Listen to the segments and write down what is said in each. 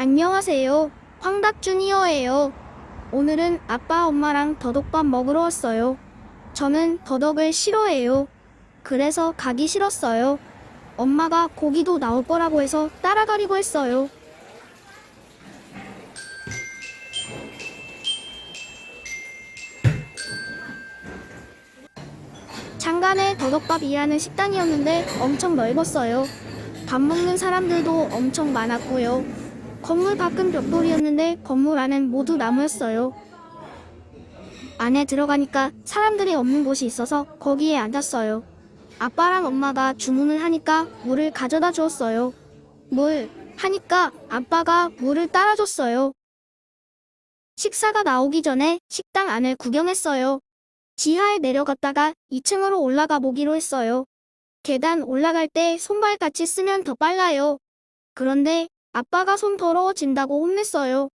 안녕하세요. 황닭 주니어예요. 오늘은 아빠 엄마랑 더덕밥 먹으러 왔어요. 저는 더덕을 싫어해요. 그래서 가기 싫었어요. 엄마가 고기도 나올 거라고 해서 따라가려고 했어요. 장간에 더덕밥이라는 식당이었는데 엄청 넓었어요. 밥 먹는 사람들도 엄청 많았고요. 건물 밖은 벽돌이었는데 건물 안은 모두 나무였어요. 안에 들어가니까 사람들이 없는 곳이 있어서 거기에 앉았어요. 아빠랑 엄마가 주문을 하니까 물을 가져다 주었어요. 물 하니까 아빠가 물을 따라줬어요. 식사가 나오기 전에 식당 안을 구경했어요. 지하에 내려갔다가 2층으로 올라가 보기로 했어요. 계단 올라갈 때 손발 같이 쓰면 더 빨라요. 그런데 아빠가 손 더러워진다고 혼냈어요.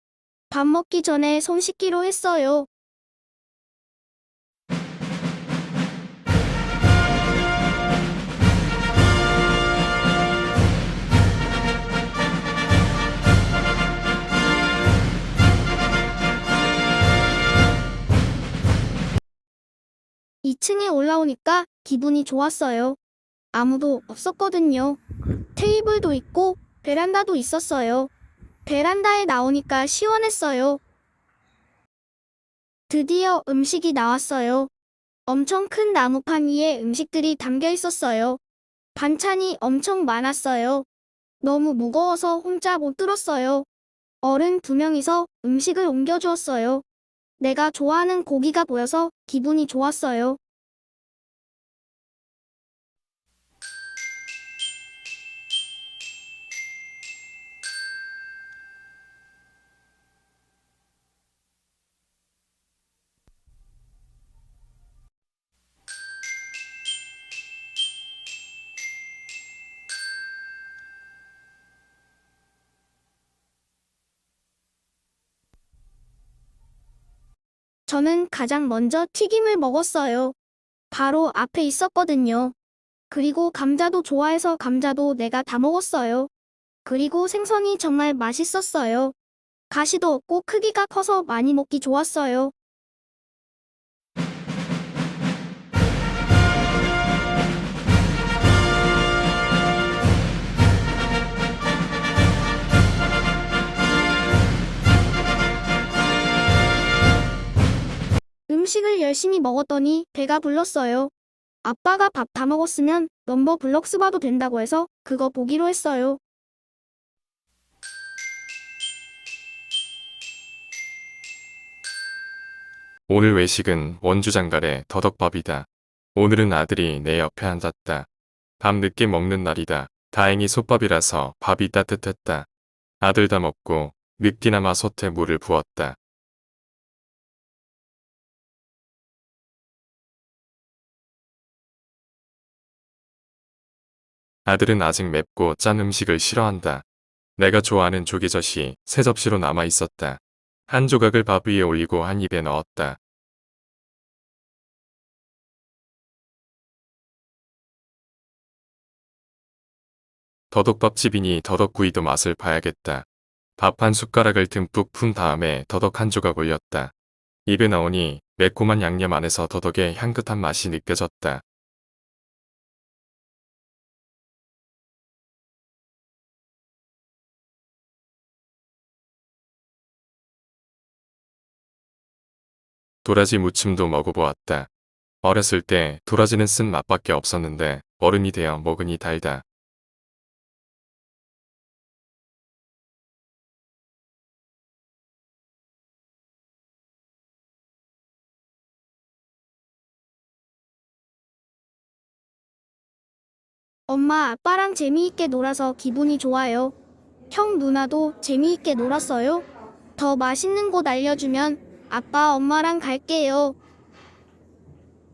밥 먹기 전에 손 씻기로 했어요. 이층에 올라오니까 기분이 좋았어요. 아무도 없었거든요. 테이블도 있고 베란다도 있었어요. 베란다에 나오니까 시원했어요. 드디어 음식이 나왔어요. 엄청 큰 나무판 위에 음식들이 담겨 있었어요. 반찬이 엄청 많았어요. 너무 무거워서 혼자 못 들었어요. 어른 두 명이서 음식을 옮겨주었어요. 내가 좋아하는 고기가 보여서 기분이 좋았어요. 저는 가장 먼저 튀김을 먹었어요. 바로 앞에 있었거든요. 그리고 감자도 좋아해서 감자도 내가 다 먹었어요. 그리고 생선이 정말 맛있었어요. 가시도 없고 크기가 커서 많이 먹기 좋았어요. 음식을 열심히 먹었더니 배가 불렀어요. 아빠가 밥 다 먹었으면 넘버 블럭스 봐도 된다고 해서 그거 보기로 했어요. 오늘 외식은 원주장갈의 더덕밥이다. 오늘은 아들이 내 옆에 앉았다. 밤 늦게 먹는 날이다. 다행히 솥밥이라서 밥이 따뜻했다. 아들 다 먹고 늑디나마 솥에 물을 부었다. 아들은 아직 맵고 짠 음식을 싫어한다. 내가 좋아하는 조개젓이 세 접시로 남아 있었다. 한 조각을 밥 위에 올리고 한 입에 넣었다. 더덕밥집이니 더덕구이도 맛을 봐야겠다. 밥 한 숟가락을 듬뿍 푼 다음에 더덕 한 조각 올렸다. 입에 넣으니 매콤한 양념 안에서 더덕의 향긋한 맛이 느껴졌다. 도라지 무침도 먹어보았다. 어렸을 때 도라지는 쓴 맛밖에 없었는데 어른이 되어 먹으니 달다. 엄마, 아빠랑 재미있게 놀아서 기분이 좋아요. 형, 누나도 재미있게 놀았어요? 더 맛있는 곳 알려주면 아빠, 엄마랑 갈게요.